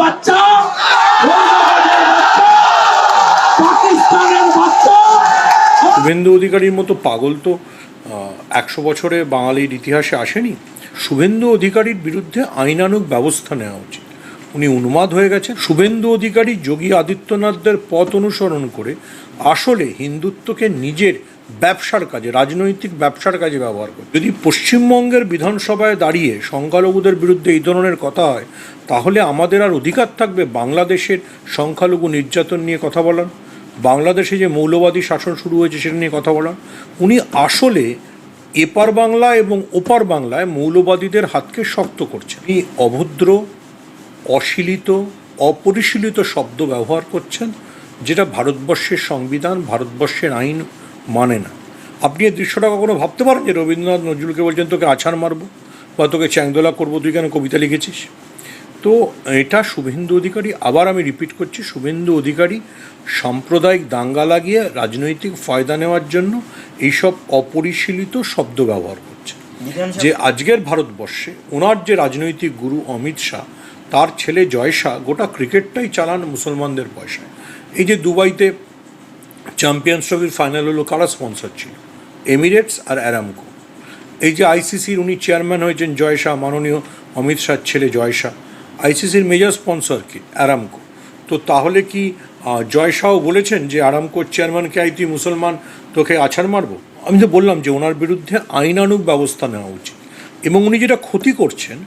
বাচ্চা শুভেন্দু অধিকারীর মতো পাগল তো একশো বছরে বাঙালির ইতিহাসে আসেনি। শুভেন্দু অধিকারীর বিরুদ্ধে আইনানুগ ব্যবস্থা নেওয়া উচিত। উনি উন্মাদ হয়ে গেছেন। শুভেন্দু অধিকারী যোগী আদিত্যনাথদের পথ অনুসরণ করে আসলে হিন্দুত্বকে নিজের ব্যবসার কাজে, রাজনৈতিক ব্যবসার কাজে ব্যবহার করে। যদি পশ্চিমবঙ্গের বিধানসভায় দাঁড়িয়ে সংখ্যালঘুদের বিরুদ্ধে এই ধরনের কথা হয়, তাহলে আমাদের আর অধিকার থাকবে বাংলাদেশের সংখ্যালঘু নির্যাতন নিয়ে কথা বলার। বাংলাদেশে যে মৌলবাদী শাসন শুরু হয়েছে সেটা নিয়ে কথা বলার। উনি আসলে এপার বাংলা এবং ওপার বাংলায় মৌলবাদীদের হাতকে শক্ত করছেন। উনি অভদ্র, অশীলিত, অপরিশীলিত শব্দ ব্যবহার করছেন, যেটা ভারতবর্ষের সংবিধান, ভারতবর্ষের আইন মানে না। আপনি এই দৃশ্যটা কখনো ভাবতে পারেন যে রবীন্দ্রনাথ নজরুলকে বলছেন তোকে আছাড় মারবো বা তোকে চ্যাংদোলা করব তুই কেন কবিতা লিখেছিস? তো এটা শুভেন্দু অধিকারী আবার আমি রিপিট করছি শুভেন্দু অধিকারী সাম্প্রদায়িক দাঙ্গা লাগিয়ে রাজনৈতিক ফয়দা নেওয়ার জন্য এইসব অপরিশীলিত শব্দ ব্যবহার করছে। যে আজকের ভারতবর্ষে ওনার যে রাজনৈতিক গুরু অমিত শাহ তার ছেলে জয় শাহ গোটা ক্রিকেটটাই চালান মুসলমানদের পয়সায়। এই যে দুবাইতে চ্যাম্পিয়ন্স ট্রফির ফাইনাল হলো কারা স্পন্সর ছিল? এমিরেটস আর অ্যারামকো এই যে আইসিসির উনি চেয়ারম্যান হয়েছেন জয় শাহ, মাননীয় অমিত শাহর ছেলে জয় শাহ। আইসিসির মেজর স্পন্সর কি? অ্যারামকো তো তাহলে কি জয় শাহ বলেছেন যে আরামকোর চেয়ারম্যানকে আই তুই মুসলমান তোকে আছাড় মারবো? আমি তো বললাম যে ওনার বিরুদ্ধে আইনানুগ ব্যবস্থা নেওয়া উচিত। এবং উনি যেটা ক্ষতি করছেন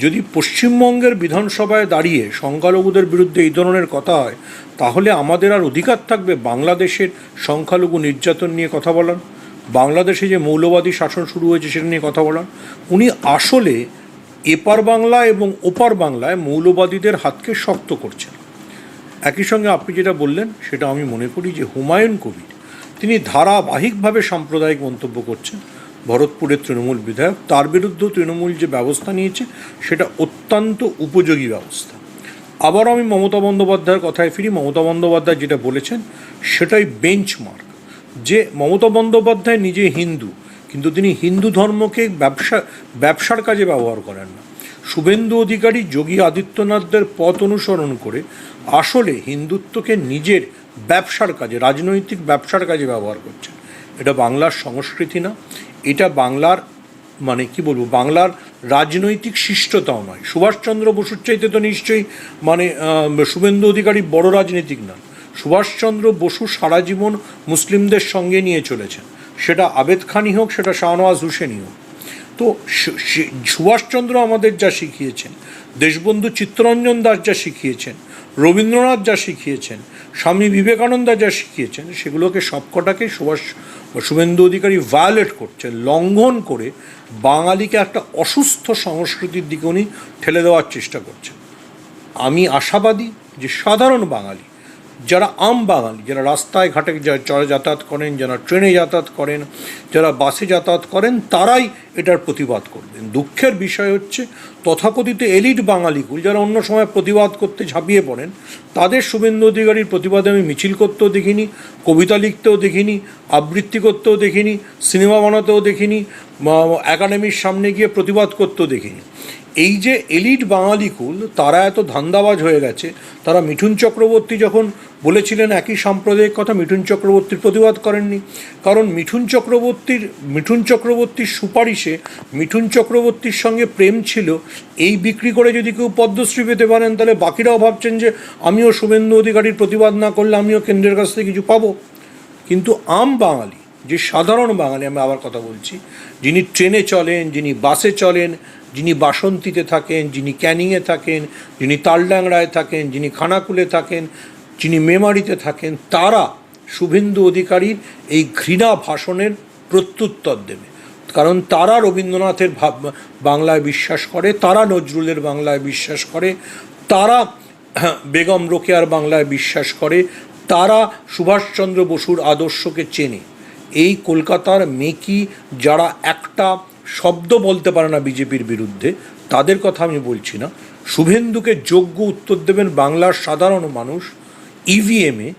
যদি পশ্চিমবঙ্গের বিধানসভায় দাঁড়িয়ে সংখ্যালঘুদের বিরুদ্ধে এই ধরনের কথা হয়, তাহলে আমাদের আর অধিকার থাকবে বাংলাদেশের সংখ্যালঘু নির্যাতন নিয়ে কথা বলার। বাংলাদেশে যে মৌলবাদী শাসন শুরু হয়েছে সেটা নিয়ে কথা বলার। উনি আসলে এপার বাংলা এবং ওপার বাংলায় মৌলবাদীদের হাতকে শক্ত করছেন। একই সঙ্গে আপনি যেটা বললেন, সেটা আমি মনে করি যে হুমায়ুন কবির, তিনি ধারাবাহিকভাবে সাম্প্রদায়িক মন্তব্য করছেন। ভরতপুরের তৃণমূল বিধায়ক, তার বিরুদ্ধেও তৃণমূল যে ব্যবস্থা নিয়েছে, সেটা অত্যন্ত উপযোগী ব্যবস্থা। আবার আমি মমতা বন্দ্যোপাধ্যায়ের কথায় ফিরি। মমতা বন্দ্যোপাধ্যায় যেটা বলেছেন, সেটাই বেঞ্চমার্ক যে মমতা বন্দ্যোপাধ্যায় নিজে হিন্দু, কিন্তু তিনি হিন্দু ধর্মকে ব্যবসা, ব্যবসার কাজে ব্যবহার করেন না। শুভেন্দু অধিকারী যোগী আদিত্যনাথদের পথ অনুসরণ করে আসলে হিন্দুত্বকে নিজের ব্যবসার কাজে, রাজনৈতিক ব্যবসার কাজে ব্যবহার করছেন। এটা বাংলার সংস্কৃতি না। এটা বাংলার মানে কি বলব, বাংলার রাজনৈতিক শিষ্টতাও নয়। সুভাষচন্দ্র বসুর চাইতে তো নিশ্চয়ই মানে শুভেন্দু অধিকারী বড় রাজনীতিক না। সুভাষচন্দ্র বসু সারা জীবন মুসলিমদের সঙ্গে নিয়ে চলেছেন। সেটা আবেদ খানই হোক, সেটা শাহনওয়াজ হুসেনই হোক। তো সুভাষচন্দ্র আমাদের যা শিখিয়েছেন, দেশবন্ধু চিত্তরঞ্জন দাস যা শিখিয়েছেন রবীন্দ্রনাথ যা শিখিয়েছেন, স্বামী বিবেকানন্দ যা শিখিয়েছেন, সেগুলোকে সবকটাকে সুভাষ শুভেন্দু অধিকারী ভায়োলেট করছেন লঙ্ঘন করে বাঙালিকে একটা অসুস্থ সংস্কৃতির দিকে উনি ঠেলে দেওয়ার চেষ্টা করছেন। আমি আশাবাদী যে সাধারণ বাঙালি যারা আম বাঙালি যারা রাস্তায় ঘাটে যা- চড়ে যাতায়াত করেন, যারা ট্রেনে যাতায়াত করেন, যারা বাসে যাতায়াত করেন, তারাই এটার প্রতিবাদ করবেন। দুঃখের বিষয় হচ্ছে, তথাকথিত এলিট বাঙালিগুলো যারা অন্য সময় প্রতিবাদ করতে ঝাঁপিয়ে পড়েন, তাদের শুভেন্দু অধিকারীর প্রতিবাদে আমি মিছিল করতেও দেখিনি, কবিতা লিখতেও দেখিনি, আবৃত্তি করতেও দেখিনি, সিনেমা বানাতেও দেখিনি একাডেমির সামনে গিয়ে প্রতিবাদ করতেও দেখিনি। এই যে এলিট বাঙালিকুল তারা এত ধান্দাবাজ হয়ে গেছে। তারা মিঠুন চক্রবর্তী যখন বলেছিলেন একই সাম্প্রদায়িক কথা, মিঠুন চক্রবর্তীর প্রতিবাদ করেননি। কারণ মিঠুন চক্রবর্তীর মিঠুন চক্রবর্তীর সুপারিশে মিঠুন চক্রবর্তীর সঙ্গে প্রেম ছিল। এই বিক্রি করে যদি কেউ পদ্মশ্রী পেতে পারেন, তাহলে বাকিরাও ভাবছেন যে আমিও শুভেন্দু অধিকারীর প্রতিবাদ না করলে আমিও কেন্দ্রের কাছ থেকে কিছু পাবো। কিন্তু আম বাঙালি, যে সাধারণ বাঙালি আমি আবার কথা বলছি, যিনি ট্রেনে চলেন, যিনি বাসে চলেন যিনি বাসন্তীতে থাকেন, যিনি ক্যানিংয়ে থাকেন, যিনি তালডাংরায় থাকেন, যিনি খানাকুলে থাকেন, যিনি মেমারিতে থাকেন, তারা শুভেন্দু অধিকারীর এই ঘৃণা ভাষণের প্রত্যুত্তর দেবে। কারণ তারা রবীন্দ্রনাথের ভাব, বাংলায় বিশ্বাস করে, তারা নজরুলের বাংলায় বিশ্বাস করে, তারা বেগম রোকেয়ার বাংলায় বিশ্বাস করে, তারা সুভাষচন্দ্র বসুর আদর্শকে চেনে। এই কলকাতার মেকি যারা একটা শব্দ বলতে পারে না বিজেপির বিরুদ্ধে, তাদের কথা আমি বলছি না। শুভেন্দুকে যোগ্য উত্তর দেবেন বাংলার সাধারণ মানুষ ইভিএমে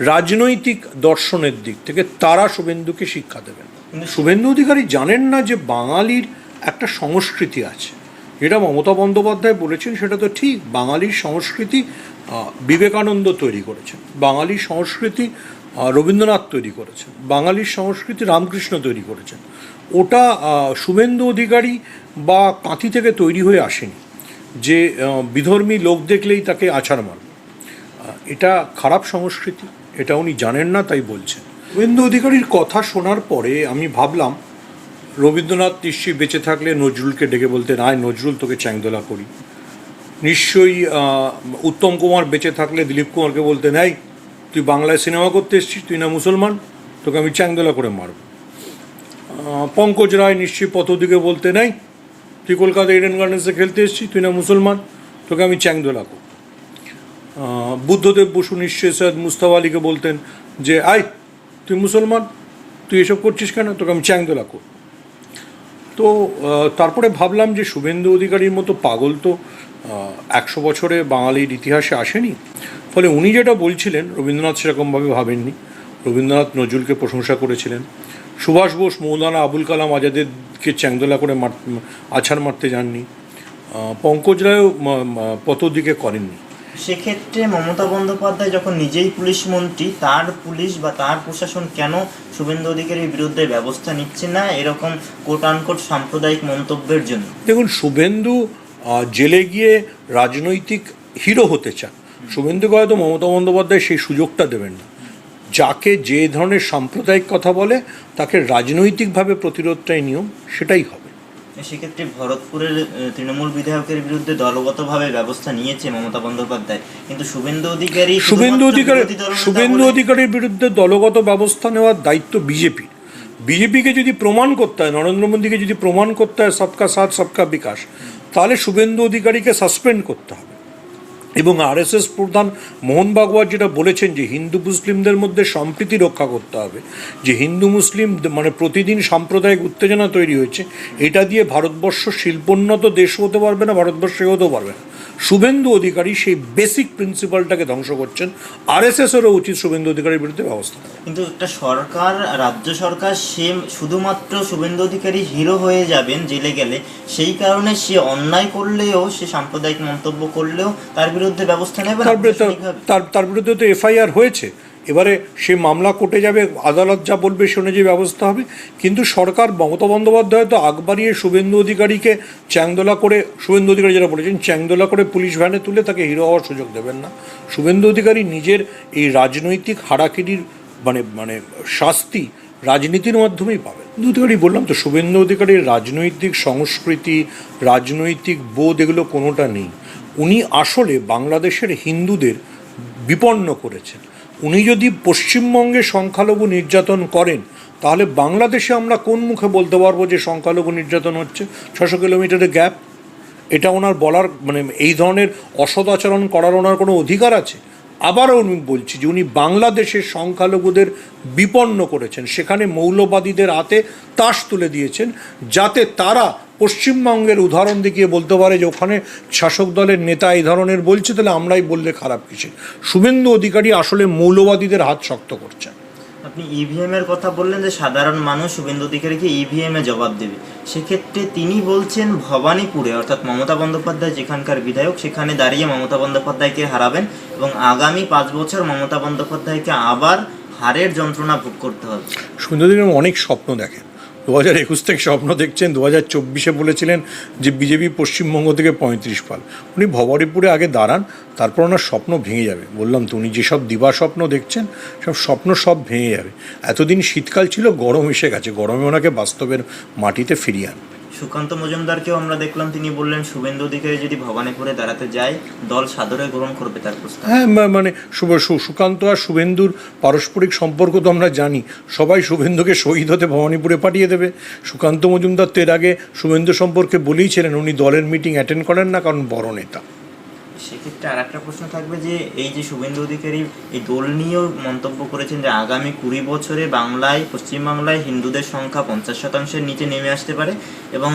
রাজনৈতিক দর্শনের দিক থেকে তারা শুভেন্দুকে শিক্ষা দেবেন। শুভেন্দু অধিকারী জানেন না যে বাঙালির একটা সংস্কৃতি আছে। যেটা মমতা বন্দ্যোপাধ্যায় বলেছেন, সেটা তো ঠিক, বাঙালির সংস্কৃতি বিবেকানন্দ তৈরি করেছেন। বাঙালির সংস্কৃতি রবীন্দ্রনাথ তৈরি করেছেন, বাঙালির সংস্কৃতি রামকৃষ্ণ তৈরি করেছেন। ওটা শুভেন্দু অধিকারী বা কাঁথি থেকে তৈরি হয়ে আসেনি, যে বিধর্মী লোক দেখলেই তাকে আছাড় মারবে। এটা খারাপ সংস্কৃতি, এটা উনি জানেন না, তাই বলছেন। শুভেন্দু অধিকারীর কথা শোনার পরে আমি ভাবলাম, রবীন্দ্রনাথ নিশ্চয়ই বেঁচে থাকলে নজরুলকে ডেকে বলতেন আয় নজরুল, তোকে চ্যাংদোলা করি। নিশ্চয়ই উত্তম কুমার বেঁচে থাকলে দিলীপ কুমারকে বলতেন, এই তুই বাংলায় সিনেমা করতে এসছিস, তুই না মুসলমান? তোকে আমি চ্যাংদোলা করে মারব। পঙ্কজ রায় নিশ্চয়ই পথদিকে বলতে নাই। তুই কলকাতা ইডেন গার্ডেন্সে খেলতে এসছিস, তুই না মুসলমান? তোকে আমি চ্যাংদোলা করব। বুদ্ধদেব বসু নিশ্চয়ই সৈয়দ মুস্তাফা আলীকে বলতেন যে, আই, তুই মুসলমান? তুই এসব করছিস কেন? তোকে আমি চ্যাংদোলা করব। তো তারপরে ভাবলাম যে শুভেন্দু অধিকারীর মতো পাগল তো একশো বছরে বাঙালির ইতিহাসে আসেনি। ফলে উনি যেটা বলছিলেন রবীন্দ্রনাথ সেরকমভাবে ভাবেননি। রবীন্দ্রনাথ নজরুলকে প্রশংসা করেছিলেন। সুভাষ বোস মৌলানা আবুল কালাম আজাদেরকে চ্যাংদোলা করে মার আছাড় মারতে যাননি। পঙ্কজ রায়ও পতদিকে করেননি। সেক্ষেত্রে মমতা বন্দ্যোপাধ্যায় যখন নিজেই পুলিশ মন্ত্রী তার পুলিশ বা তার প্রশাসন কেন শুভেন্দু অধিকারীর বিরুদ্ধে ব্যবস্থা নিচ্ছে না এরকম কোট আনকোট সাম্প্রদায়িক মন্তব্যের জন্য? দেখুন শুভেন্দু জেলে গিয়ে রাজনৈতিক হিরো হতে চান। শুভেন্দুকে হয়তো মমতা বন্দ্যোপাধ্যায় সেই সুযোগটা দেবেন না। যাকে যে ধরনের সাম্প্রদায়িক কথা বলে তাকে রাজনৈতিকভাবে প্রতিরোধটাই নিয়ম সেটাই হবে। সেক্ষেত্রে ভরতপুরের তৃণমূল বিধায়কের বিরুদ্ধে দলগতভাবে ব্যবস্থা নিয়েছে মমতা বন্দ্যোপাধ্যায়। কিন্তু শুভেন্দু অধিকারী শুভেন্দু অধিকারী শুভেন্দু অধিকারীর বিরুদ্ধে দলগত ব্যবস্থা নেওয়ার দায়িত্ব বিজেপি। বিজেপিকে যদি প্রমাণ করতে হয় নরেন্দ্র মোদীকে যদি প্রমাণ করতে হয় সবকা সাথ সবকা বিকাশ তাহলে শুভেন্দু অধিকারীকে সাসপেন্ড করতে হবে। এবং আর এস এস প্রধান মোহন ভাগবত যেটা বলেছেন যে হিন্দু মুসলিমদের মধ্যে সম্প্রীতি রক্ষা করতে হবে, যে হিন্দু মুসলিম মানে প্রতিদিন সাম্প্রদায়িক উত্তেজনা তৈরি হয়েছে, এটা দিয়ে ভারতবর্ষ শিল্পোন্নত দেশ হতে পারবে না, ভারতবর্ষ হতেও পারবে না। শুভেন্দু অধিকারী সেই বেসিক প্রিন্সিপালটাকে ধ্বংস করছেন। আরএসএসেরও উচিত শুভেন্দু অধিকারীর বিরুদ্ধে ব্যবস্থা কিন্তু একটা সরকার রাজ্য সরকার সে শুধুমাত্র শুভেন্দু অধিকারী হিরো হয়ে যাবেন জেলে গেলে সেই কারণে সে অন্যায় করলেও সে সাম্প্রদায়িক মন্তব্য করলেও তার বিরুদ্ধে ব্যবস্থা নেবে তার তার বিরুদ্ধে তো এফআইআর হয়েছে। এবারে সে মামলা কোর্টে যাবে, আদালত যা বলবে সে অনুযায়ী ব্যবস্থা হবে। কিন্তু সরকার, মমতা বন্দ্যোপাধ্যায় তো আগ বাড়িয়ে শুভেন্দু অধিকারীকে চ্যাংদোলা করে, শুভেন্দু অধিকারী যেটা বলেছেন, চ্যাংদোলা করে পুলিশ ভ্যানে তুলে তাকে হিরো হওয়ার সুযোগ দেবেন না। শুভেন্দু অধিকারী নিজের এই রাজনৈতিক হারাকিরির মানে মানে শাস্তি রাজনীতির মাধ্যমেই শুভেন্দু অধিকারী বললাম তো, শুভেন্দু অধিকারীর রাজনৈতিক সংস্কৃতি, রাজনৈতিক বোধ এগুলো কোনোটা নেই। উনি আসলে বাংলাদেশের হিন্দুদের বিপন্ন করেছেন। উনি যদি পশ্চিমবঙ্গে সংখ্যালঘু নির্যাতন করেন, তাহলে বাংলাদেশে আমরা কোন মুখে বলতে পারব যে সংখ্যালঘু নির্যাতন হচ্ছে? ছশো কিলোমিটারের গ্যাপ। এটা ওনার বলার মানে এই ধরনের অসদাচরণ করার ওনার কোনো অধিকার আছে? আবারও আমি বলছি যে উনি বাংলাদেশের সংখ্যালঘুদের বিপন্ন করেছেন। সেখানে মৌলবাদীদের হাতে তাস তুলে দিয়েছেন যাতে তারা পশ্চিমবঙ্গের উদাহরণ দেখিয়ে বলতে পারে যে ওখানে শাসক দলের নেতা এই ধরনের বলছে, তাহলে আমরাই বললে খারাপ কিছু। শুভেন্দু অধিকারী আসলে মৌলবাদীদের হাত শক্ত করছেন। আপনি ইভিএম এর কথা বললেন যে সাধারণ মানুষ শুভেন্দু অধিকারীকে ইভিএম এ জবাব দেবে। সেক্ষেত্রে তিনি বলছেন ভবানীপুরে, অর্থাৎ মমতা বন্দ্যোপাধ্যায় যেখানকার বিধায়ক, সেখানে দাঁড়িয়ে মমতা বন্দ্যোপাধ্যায়কে হারাবেন এবং আগামী পাঁচ বছর মমতা বন্দ্যোপাধ্যায়কে আবার হারের যন্ত্রণা ভোগ করতে হবে। সুন্দরী অনেক স্বপ্ন দেখেন। দু হাজার একুশ থেকে স্বপ্ন দেখছেন, দু হাজার চব্বিশে বলেছিলেন যে বিজেপি পশ্চিমবঙ্গ থেকে পঁয়ত্রিশ পাল। উনি ভবরীপুরে আগে দাঁড়ান, তারপর ওনার স্বপ্ন ভেঙে যাবে। বললাম, তো উনি যেসব দিবা স্বপ্ন দেখছেন, সব স্বপ্ন সব ভেঙে যাবে। এতদিন শীতকাল ছিল, গরম এসে গেছে। গরমে ওনাকে বাস্তবের মাটিতে ফিরিয়ে আন সুকান্ত মজুমদারকেও আমরা দেখলাম, তিনি বললেন, শুভেন্দু অধিকারী যদি ভবানীপুরে দাঁড়াতে যায়, দল সাদরে গ্রহণ করবে তার প্রস্তাব। হ্যাঁ মানে সুকান্ত আর শুভেন্দুর পারস্পরিক সম্পর্ক তো আমরা জানি। সবাই শুভেন্দুকে শহীদ হতে ভবানীপুরে পাঠিয়ে দেবে। সুকান্ত মজুমদার তো এর আগে শুভেন্দু সম্পর্কে বলেইছিলেন উনি দলের মিটিং অ্যাটেন্ড করেন না, কারণ বড় নেতা। সেক্ষেত্রে আর একটা প্রশ্ন থাকবে যে, এই যে শুভেন্দু অধিকারী এই দোল নিয়েও মন্তব্য করেছেন যে, আগামী কুড়ি বছরে বাংলায়, পশ্চিমবাংলায় হিন্দুদের সংখ্যা পঞ্চাশ শতাংশের নিচে নেমে আসতে পারে এবং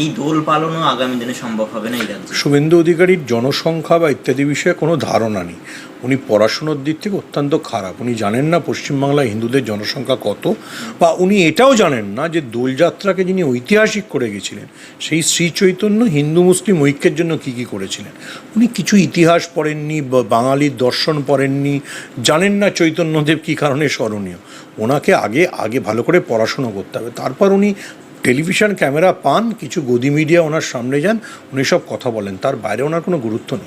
এই দোল পালনও আগামী দিনে সম্ভব হবে না এই রাজ্যে। শুভেন্দু অধিকারীর জনসংখ্যা বা ইত্যাদি বিষয়ে কোনো ধারণা নেই। উনি পড়াশুনোর দিক থেকে অত্যন্ত খারাপ। উনি জানেন না পশ্চিমবাংলায় হিন্দুদের জনসংখ্যা কত বা উনি এটাও জানেন না যে দোলযাত্রাকে যিনি ঐতিহাসিক করে গেছিলেন, সেই শ্রী চৈতন্য হিন্দু মুসলিম ঐক্যের জন্য কী কী করেছিলেন। উনি কিছু ইতিহাস পড়েননি বাঙালির দর্শন পড়েননি, জানেন না চৈতন্যদেব কী কারণে স্মরণীয়। ওনাকে আগে আগে ভালো করে পড়াশুনো করতে হবে। তারপর উনি টেলিভিশন ক্যামেরা পান, কিছু গদি মিডিয়া ওনার সামনে যান, উনি সব কথা বলেন। তার বাইরে ওনার কোনো গুরুত্ব নেই।